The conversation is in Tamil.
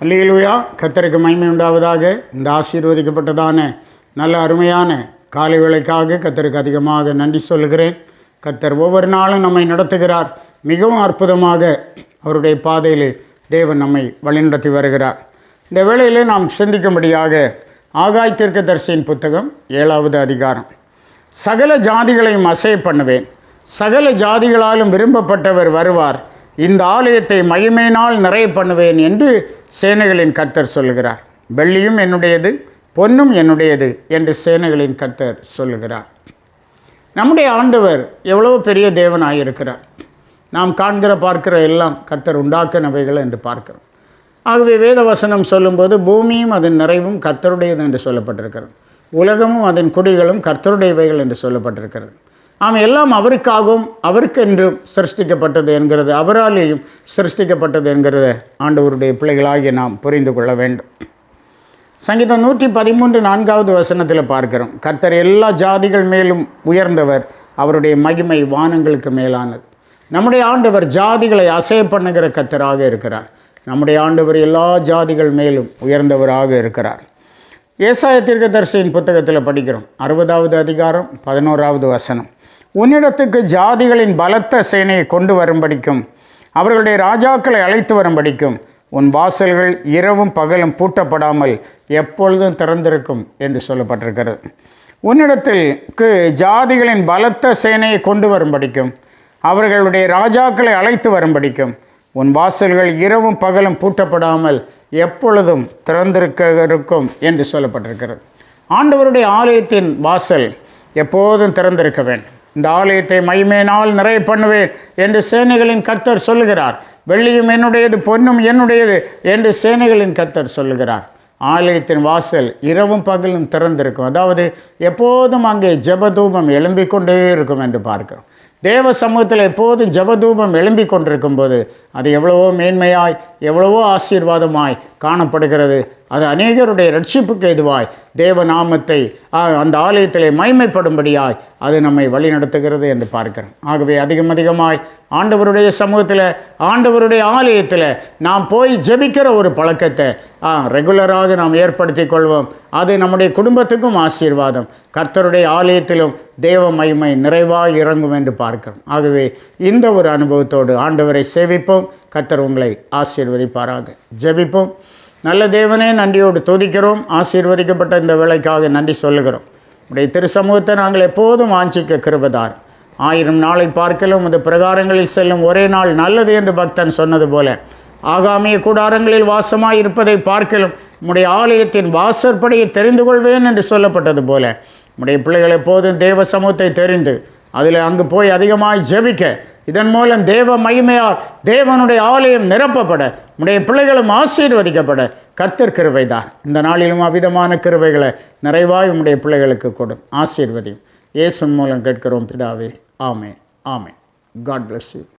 அல்லையிலுயா கர்த்தருக்கு மைமை உண்டாவதாக. இந்த ஆசீர்வதிக்கப்பட்டதான நல்ல அருமையான காலை வேளைக்காக கர்த்தருக்கு அதிகமாக நன்றி சொல்லுகிறேன். கர்த்தர் ஒவ்வொரு நாளும் நம்மை நடத்துகிறார். மிகவும் அற்புதமாக அவருடைய பாதையில் தேவன் நம்மை வழிநடத்தி வருகிறார். இந்த வேளையிலே நாம் சிந்திக்கும்படியாக ஆகாய் தீர்க்கதரிசியின் புத்தகம் ஏழாவது அதிகாரம். சகல ஜாதிகளையும் அசை பண்ணுவேன். சகல ஜாதிகளாலும் விரும்பப்பட்டவர் வருவார். இந்த ஆலயத்தை மகிமையினால் நிறைய பண்ணுவேன் என்று சேனைகளின் கர்த்தர் சொல்லுகிறார். வெள்ளியும் என்னுடையது பொன்னும் என்னுடையது என்று சேனைகளின் கர்த்தர் சொல்லுகிறார். நம்முடைய ஆண்டவர் எவ்வளவு பெரிய தேவனாக இருக்கிறார் நாம் காண்கிற பார்க்கிற எல்லாம் கர்த்தர் உண்டாக்கினவைகள் என்று பார்க்கிறோம். ஆகவே வேதவசனம் சொல்லும்போது பூமியும் அதன் நிறைவும் கர்த்தருடையது என்று சொல்லப்பட்டிருக்கிறது. உலகமும் அதன் குடிகளும் கர்த்தருடையவைகள் என்று சொல்லப்பட்டிருக்கிறது. ஆம் எல்லாம் அவருக்காகவும் அவருக்கென்றும் சிருஷ்டிக்கப்பட்டது என்கிறது அவராலேயும் சிருஷ்டிக்கப்பட்டது என்கிறது ஆண்டவருடைய பிள்ளைகளாகிய நாம் புரிந்து கொள்ள வேண்டும். சங்கீதம் நூற்றி பதிமூன்று நான்காவது வசனத்தில் பார்க்கிறோம். கர்த்தர் எல்லா ஜாதிகள் மேலும் உயர்ந்தவர் அவருடைய மகிமை வானங்களுக்கு மேலானது. நம்முடைய ஆண்டவர் ஜாதிகளை அசைய பண்ணுகிற கர்த்தராக இருக்கிறார். நம்முடைய ஆண்டவர் எல்லா ஜாதிகள் மேலும் உயர்ந்தவராக இருக்கிறார். ஏசாய தீர்க்கதரிசியின் புத்தகத்தில் படிக்கிறோம். அறுபதாவது அதிகாரம் பதினோராவது வசனம். உன்னிடத்துக்கு ஜாதிகளின் பலத்த சேனையை கொண்டு வரும்படிக்கும் அவர்களுடைய ராஜாக்களை அழைத்து வரும்படிக்கும் உன் வாசல்கள் இரவும் பகலும் பூட்டப்படாமல் எப்பொழுதும் திறந்திருக்கும் என்று சொல்லப்பட்டிருக்கிறது. உன்னிடத்திற்கு ஜாதிகளின் பலத்த சேனையை கொண்டு வரும்படிக்கும் அவர்களுடைய ராஜாக்களை அழைத்து வரும்படிக்கும் உன் வாசல்கள் இரவும் பகலும் பூட்டப்படாமல் எப்பொழுதும் திறந்திருக்க இருக்கும் என்று சொல்லப்பட்டிருக்கிறது. ஆண்டவருடைய ஆலயத்தின் வாசல் எப்போதும் திறந்திருக்க வேண்டும். இந்த ஆலயத்தை மைமேனால் நிறைய பண்ணுவேன் என்று சேனைகளின் கர்த்தர் சொல்லுகிறார். வெள்ளியும் என்னுடையது பொன்னும் என்னுடையது என்று சேனைகளின் கர்த்தர் சொல்லுகிறார். ஆலயத்தின் வாசல் இரவும் பகலும் திறந்திருக்கும். அதாவது எப்போதும் அங்கே ஜெபதூபம் எழும்பிக் கொண்டே இருக்கும் என்று பார்க்கிறோம். தேவ சமூகத்தில் எப்போதும் ஜபதூபம் எழும்பிக் கொண்டிருக்கும் போது அது எவ்வளவோ மேன்மையாய் எவ்வளவோ ஆசீர்வாதமாய் காணப்படுகிறது. அது அநேகருடைய ரட்சிப்புக்கு எதுவாய்? தேவ நாமத்தை அந்த ஆலயத்திலே மைமைப்படும்படியாய் அது நம்மை வழிநடத்துகிறது என்று பார்க்கிறோம். ஆகவே அதிகம் அதிகமாய் ஆண்டவருடைய சமூகத்தில் ஆண்டவருடைய ஆலயத்தில் நாம் போய் ஜெபிக்கிற ஒரு பழக்கத்தை ஆ, ரெகுலராக நாம் ஏற்படுத்தி கொள்வோம். அது நம்முடைய குடும்பத்துக்கும் ஆசீர்வாதம். கர்த்தருடைய ஆலயத்திலும் தேவ மகிமை நிறைவாக இறங்கும் என்று பார்க்கிறோம். ஆகவே இந்த ஒரு அனுபவத்தோடு ஆண்டவரை சேவிப்போம். கத்தர் உங்களை ஆசீர்வதிப்பாராக. ஜெபிப்போம். நல்ல தேவனே நன்றியோடு துதிக்கிறோம். ஆசீர்வதிக்கப்பட்ட இந்த வேலைக்காக நன்றி சொல்லுகிறோம். உடைய திரு சமூகத்தை நாங்கள் எப்போதும் வாஞ்சிக்க கிருபதார். ஆயிரம் நாளை பார்க்கலும் உமது பிரகாரங்களில் செல்லும் ஒரே நாள் நல்லது என்று பக்தன் சொன்னது போல ஆகாமிய கூடாரங்களில் வாசமாய் இருப்பதை பார்க்கலும் உம்முடைய ஆலயத்தின் வாசற்படியை தெரிந்து கொள்வேன் என்று சொல்லப்பட்டது போல உம்முடைய பிள்ளைகள் எப்போதும் தேவ சமூகத்தை தெரிந்து அதில் அங்கு போய் அதிகமாய் ஜெபிக்க இதன் மூலம் தேவ மகிமையால் தேவனுடைய ஆலயம் நிரப்பப்பட உடைய பிள்ளைகளும் ஆசீர்வதிக்கப்பட. கர்த்தர் கிருபைதான். இந்த நாளிலும் அவிதமான கிருவைகளை நிறைவாய் உடைய பிள்ளைகளுக்கு கொடும் ஆசீர்வதியும். இயேசு மூலம் கேட்கிறோம் பிதாவே. ஆமே ஆமே காட் பிளஸ் யூ